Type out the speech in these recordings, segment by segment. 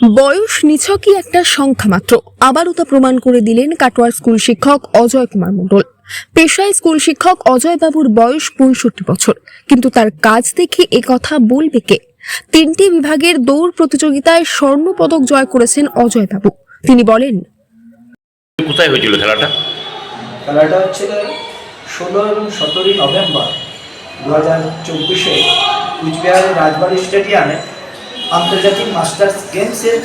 বয়স নিছকই একটা সংখ্যা মাত্র। আবারও তা প্রমাণ করে দিলেন কাটোয়ার স্কুল শিক্ষক অজয় কুমার মণ্ডল। পেশায় স্কুল শিক্ষক অজয় বাবুর বয়স পঁয়ষট্টি বছর। কিন্তু তার কাজ দেখে কথা বলবে কে? তিনটি বিভাগের দৌড় প্রতিযোগিতায় স্বর্ণ পদক জয় করেছেন অজয় বাবু। তিনি বলেন কোথায় হয়েছিল খেলাটা? খেলাটা হচ্ছে ষোলো এবং সতেরোই নভেম্বর দু হাজার চব্বিশে কুচবিহারের রাজবাড়ি স্টেডিয়ামে আন্তর্জাতিক মাস্টার্স গেমসের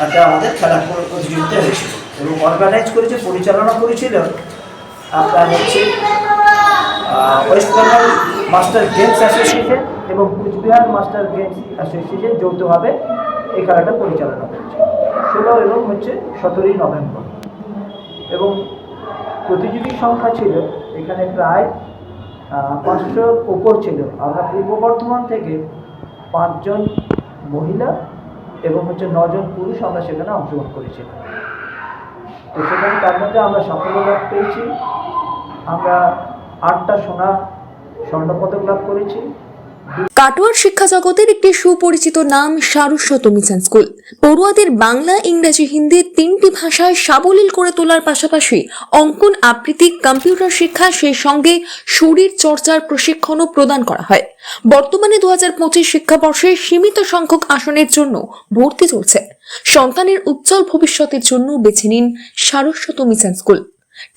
একটা আমাদের খেলা প্র- প্রতিযোগিতা হয়েছিল এবং অর্গানাইজ করেছে, পরিচালনা করেছিল আপনার হচ্ছে West Bengal master games association এবং কুচবিহার মাস্টার গেমস অ্যাসোসিয়েশন যৌথভাবে এই খেলাটা পরিচালনা করেছে। ষোলো এবং হচ্ছে সতেরোই নভেম্বর। এবং প্রতিযোগীর সংখ্যা ছিল এখানে প্রায় পাঁচশোর উপর ছিল। আমরা পূর্ব বর্ধমান থেকে পাঁচজন মহিলা এবং হচ্ছে নজন পুরুষ আমরা সেখানে অংশগ্রহণ করেছিলাম তো সেখানে তার মধ্যে আমরা সাফল্য লাভ পেয়েছি। আমরা আটটা সোনা স্বর্ণপদক লাভ করেছি। কাটোয়ার শিক্ষা জগতের একটি সুপরিচিত নাম সারস্বত মিশন স্কুল। পড়ুয়াদের বাংলা, ইংরেজি, হিন্দি তিনটি ভাষায় সাবলীল করে তোলার পাশাপাশি অঙ্কন আবৃত্তি, কম্পিউটার শিক্ষা, সেই সঙ্গে শরীর চর্চার প্রশিক্ষণও প্রদান করা হয়। বর্তমানে দু হাজার পঁচিশ শিক্ষাবর্ষে সীমিত সংখ্যক আসনের জন্য ভর্তি চলছে। সন্তানের উজ্জ্বল ভবিষ্যতের জন্য বেছে নিন সারস্বত মিশন স্কুল।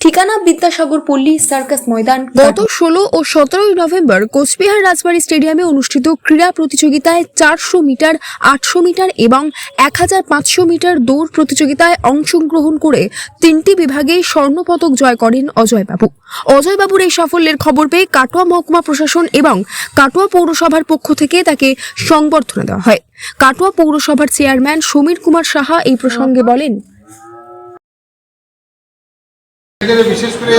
ঠিকানা বিদ্যাসাগর পল্লী, সার্কাস ময়দান গত ষোলো ও সতেরোই নভেম্বর কোচবিহার রাজবাড়ী স্টেডিয়ামে অনুষ্ঠিত ক্রীড়া প্রতিযোগিতায় চারশো মিটার, আটশো মিটার এবং এক হাজার পাঁচশো মিটার দৌড় প্রতিযোগিতায় অংশগ্রহণ করে তিনটি বিভাগে স্বর্ণপদক জয় করেন অজয়বাবু। অজয়বাবুর এই সাফল্যের খবর পেয়ে কাটোয়া মহকুমা প্রশাসন এবং কাটোয়া পৌরসভার পক্ষ থেকে তাকে সংবর্ধনা দেওয়া হয়। কাটোয়া পৌরসভার চেয়ারম্যান সমীর কুমার সাহা এই প্রসঙ্গে বলেন এখানে বিশেষ করে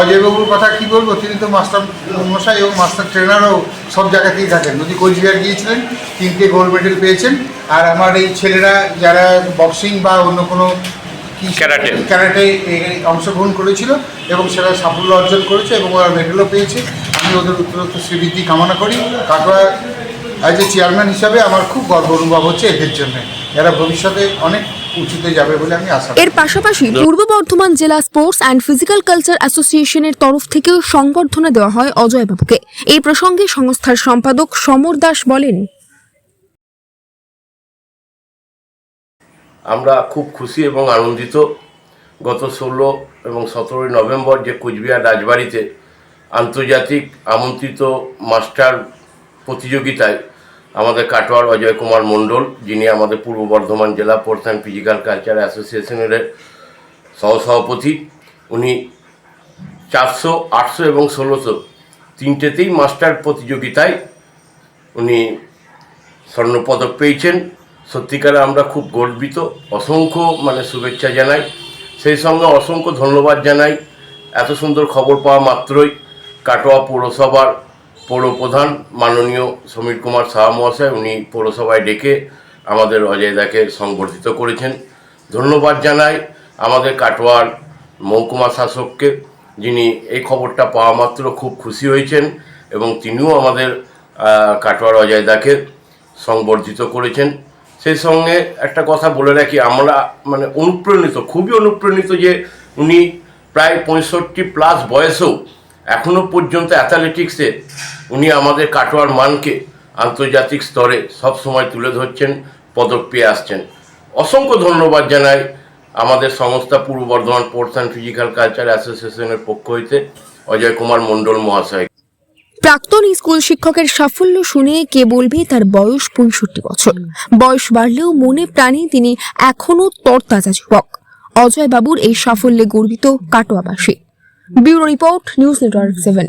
অজয়বাবুর কথা কি বলব? তিনি তো মাস্টার মশাই এবং মাস্টার ট্রেনারও সব জায়গাতেই থাকেন। নদী কোচবিহার গিয়েছিলেন তিনটে গোল্ড মেডেল পেয়েছেন। আর আমার এই ছেলেরা যারা বক্সিং বা অন্য কোনো কি ক্যারাটে। ক্যারাটে অংশগ্রহণ করেছিল এবং সেটা সাফল্য অর্জন করেছে এবং ওরা মেডেলও পেয়েছে আমি ওদের উত্তরোত্তর শ্রীবৃদ্ধি কামনা করি। কাটোয়া অ্যাজ এ চেয়ারম্যান হিসাবে আমার খুব গর্ব অনুভব হচ্ছে এদের জন্য। এরা ভবিষ্যতে অনেক উঁচুতে যাবে বলে আমি আশা এর পাশাপাশি পূর্ব বর্ধমান জেলা স্পোর্টস অ্যান্ড ফিজিক্যাল কালচার অ্যাসোসিয়েশনের তরফ থেকেও সংবর্ধনা দেওয়া হয় অজয় বাবুকে। এই প্রসঙ্গে সংস্থার সম্পাদক সমর দাস বলেন আমরা খুব খুশি এবং আনন্দিত। গত ষোলো এবং সতেরোই নভেম্বর যে কোচবিহার রাজবাড়িতে আন্তর্জাতিক আমন্ত্রিত মাস্টার প্রতিযোগিতায় আমাদের কাটোয়ার অজয় কুমার মণ্ডল, যিনি আমাদের পূর্ব বর্ধমান জেলা স্পোর্টস অ্যান্ড ফিজিক্যাল কালচার অ্যাসোসিয়েশনের সহসভাপতি, উনি চারশো, আটশো এবং ষোলোশো তিনটেতেই মাস্টার প্রতিযোগিতায় উনি স্বর্ণপদক পেয়েছেন। সত্যিকারে আমরা খুব গর্বিত, অসংখ্য মানে শুভেচ্ছা জানাই। সেই সঙ্গে অসংখ্য ধন্যবাদ জানাই। এত সুন্দর খবর পাওয়া মাত্রই কাটোয়া পৌরসভার পৌরপ্রধান মাননীয় সমীর কুমার সাহা মহাশয় উনি পৌরসভায় ডেকে আমাদের অজয়দাকে সংবর্ধিত করেছেন। ধন্যবাদ জানাই আমাদের কাটোয়ার মহকুমা শাসককে, যিনি এই খবরটা পাওয়া মাত্র খুব খুশি হয়েছেন এবং তিনিও আমাদের কাটোয়ার অজয়দাকে সংবর্ধিত করেছেন। সেই সঙ্গে একটা কথা বলে রাখি, আমরা মানে অনুপ্রাণিত, খুবই অনুপ্রাণিত যে উনি প্রায় পঁয়ষট্টি প্লাস বয়সেও এখনও পর্যন্ত অ্যাথলেটিক্সে আমাদের কাটোয়ার মানকে আন্তর্জাতিক স্তরে সব সময় তুলে ধরছেন, পদক পেয়ে আসছেন। অসংখ্য ধন্যবাদ জানাই আমাদের সংস্থা Purba Bardhaman sports and physical culture অ্যাসোসিয়েশনের পক্ষ হইতে অজয় কুমার মণ্ডল মহাশয়। প্রাক্তন স্কুল শিক্ষকের সাফল্য শুনে কে বলবে তার বয়স পঁয়ষট্টি বছর। বয়স বাড়লেও মনে প্রাণে তিনি এখনও তরতাজা যুবক। অজয় বাবুর এই সাফল্যে গর্বিত কাটোয়াবাসী। Bureau report, news network seven.